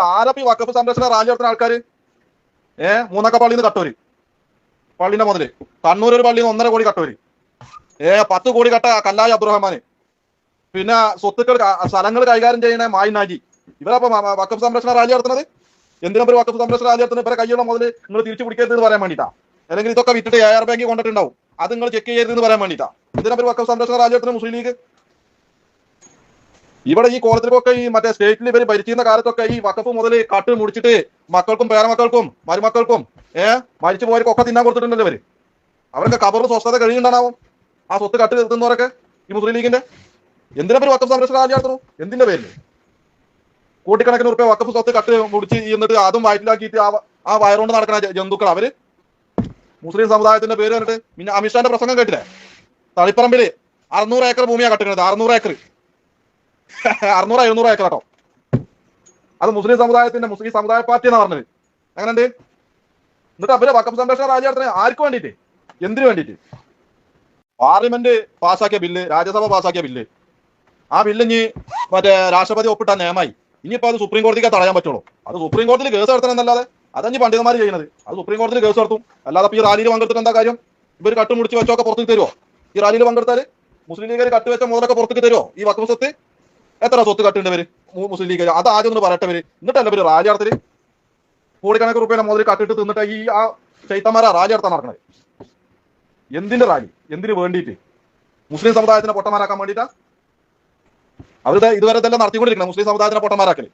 ആരപ്പ വക്കഫ് സംരക്ഷണ റാലി നടത്തുന്ന ആൾക്കാര്? ഏ മൂന്നക്ക പള്ളിയിൽ നിന്ന് കട്ടോര്. പള്ളിന്റെ മുതൽ. കണ്ണൂർ ഒരു പള്ളിയിൽ നിന്ന് ഒന്നര കോടി കട്ടോര്. ഏ പത്ത് കോടി കട്ട കല്ലായി അബ്ദുറഹ്മാന്. പിന്നെ സ്വത്തുക്കൾ സ്ഥലങ്ങൾ കൈകാര്യം ചെയ്യണ മായിനാജി ഇവരപ്പോ വക്കഫ് സംരക്ഷണ റാലി നടത്തുന്നത്? എന്തിനാ ഒരു വക്കഫ് സംരക്ഷണ റാലി നടത്തുന്നത്? ഇവരെ കൈയുള്ള മുതൽ നിങ്ങൾ തിരിച്ചു പിടിക്കരുത് എന്ന് പറയാൻ വേണ്ടിട്ടാ അല്ലെങ്കിൽ ഇതൊക്കെ വിറ്റിട്ട് എ ആർ ബാങ്കിൽ കൊണ്ടിട്ടുണ്ടാവും. അത് നിങ്ങൾ ചെക്ക് ചെയ്യരുത് എന്ന് പറയാൻ എന്തിനാ ഒരു വക്കഫ് സംരക്ഷണ റാലി നടത്തുന്നത് മുസ്ലിം ലീഗ്? ഇവിടെ ഈ കോളത്തിലൊക്കെ ഈ മറ്റേ സ്റ്റേറ്റിൽ ഇവർ ഭരിച്ചിരുന്ന കാലത്തൊക്കെ ഈ വക്കപ്പ് മുതൽ കട്ട് മുടിച്ചിട്ട് മക്കൾക്കും പേരമക്കൾക്കും മരുമക്കൾക്കും ഏഹ് മരിച്ചു പോയവർക്കൊക്കെ തിന്നാൻ കൊടുത്തിട്ടുണ്ടല്ലോ ഇവർ. അവരൊക്കെ കബറിൽ സ്വസ്ഥത കഴിയുന്നുണ്ടാവും. ആ സ്വത്ത് കട്ട് തീർത്തുന്നവരൊക്കെ ഈ മുസ്ലിം ലീഗിന്റെ. എന്തിനാ പേര് വക്കപ്പ് സംരക്ഷണ കാര്യം നടത്തുന്നു എന്തിന്റെ പേരിൽ കോടിക്കണക്കിന് ഉറപ്പ് വക്കപ്പ് സ്വത്ത് കട്ട് മുടിച്ച് എന്നിട്ട് അതും വയറ്റിലാക്കിയിട്ട് ആ ആ വയറുകൊണ്ട് നടക്കുന്ന ജന്തുക്കൾ അവർ. മുസ്ലിം സമുദായത്തിന്റെ പേര് പറഞ്ഞിട്ട് പിന്നെ അമിത്ഷാന്റെ പ്രസംഗം കേട്ടില്ലേ? തളിപ്പറമ്പിൽ അറുന്നൂറ് ഏക്കർ ഭൂമിയാണ് കട്ടുന്നത് അറുന്നൂറ് ഏക്കർ. അറുന്നൂറ് എഴുന്നൂറ് ഏക്കർ കേട്ടോ. അത് മുസ്ലിം സമുദായത്തിന്റെ മുസ്ലിം സമുദായ പാർട്ടി എന്നാ പറഞ്ഞത്. അങ്ങനെയുണ്ട് എന്നിട്ട് അവർ വക്കം സംരക്ഷണ റാലി നടത്തുന്നത് ആർക്ക് വേണ്ടിയിട്ട്? എന്തിനു വേണ്ടിയിട്ട്? പാർലമെന്റ് പാസ്സാക്കിയ ബില്ല് രാജ്യസഭ പാസ്സാക്കിയ ബില്ല്. ആ ബില്ല് ഇനി മറ്റേ രാഷ്ട്രപതി ഒപ്പിട്ട നിയമമായി. ഇനിയിപ്പോ അത് സുപ്രീം കോടതിക്ക് തടയാൻ പറ്റുള്ളൂ. അത് സുപ്രീം കോടതിയിൽ കേസ് നടത്തണം എന്നല്ലാതെ അതഞ്ഞ് പണ്ഡിതന്മാർ ചെയ്യുന്നത്. അത് സുപ്രീം കോടതിയിൽ കേസ് നടത്തും. അല്ലാതെ ഈ റാലിയിൽ പങ്കെടുത്തിട്ട് എന്താ കാര്യം? ഇവർ കട്ട് മുടിച്ച് വെച്ചൊക്കെ പുറത്തേക്ക് തരുമോ ഈ റാലിയിൽ പങ്കെടുത്താൽ മുസ്ലിം കട്ട് വെച്ച മുതലൊക്കെ പുറത്തേക്ക് തരുമോ ഈ വക്കം സ്വത്ത്? എത്ര സ്വത്ത് കട്ടുണ്ടവര് മുസ്ലിം ലീഗ് അത് ആദ്യം ഒന്ന് പറയട്ടവര് എന്നിട്ടല്ല ഇവർ റാലി നടത്തൽ? കോടിക്കണക്കിന് റുപ്യ മുതൽ കട്ടിട്ട് തിന്നിട്ട് ഈ ആ ചൈത്തമാരെ റാലി നടത്താൻ നടക്കണത് എന്തിന്റെ റാലി? എന്തിനു വേണ്ടിയിട്ട്? മുസ്ലിം സമുദായത്തിനെ പൊട്ടന്മാരാക്കാൻ വേണ്ടിയിട്ടാ? അവരുടെ ഇതുവരെ ഇതെല്ലാം നടത്തിക്കൊണ്ടിരിക്കണം മുസ്ലിം സമുദായത്തിനെ പൊട്ടന്മാരാക്കൽ.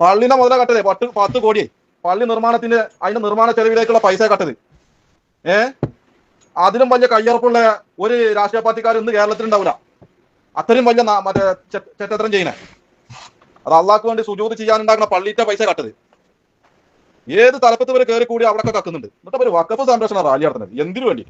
പള്ളിനെ മുതല കട്ടത് പത്ത് പത്ത് കോടിയെ. പള്ളി നിർമ്മാണത്തിന്റെ അതിന്റെ നിർമ്മാണ ചെലവിലേക്കുള്ള പൈസ കട്ടത് ഏ? അതിലും വലിയ കയ്യറപ്പുള്ള ഒരു രാഷ്ട്രീയ പാർട്ടിക്കാർ ഇന്ന് കേരളത്തിൽ ഉണ്ടാവില്ല അത്രയും വലിയ മറ്റേ ചെ- ചെറ്റത്തരം ചെയ്യണേ അത് അള്ളാഹ്ക്ക് വേണ്ടി സുജൂത് ചെയ്യാനുണ്ടാകുന്ന പള്ളിയിട്ട പൈസ കട്ടത്. ഏത് തലപ്പത്ത് വരെ കയറി കൂടി അവിടെ കക്കുന്നുണ്ട്. എന്നിട്ട് അവർ വക്കഫ് സംരക്ഷണ റാലി നടത്തുന്നത്. എന്തിനു വേണ്ടി?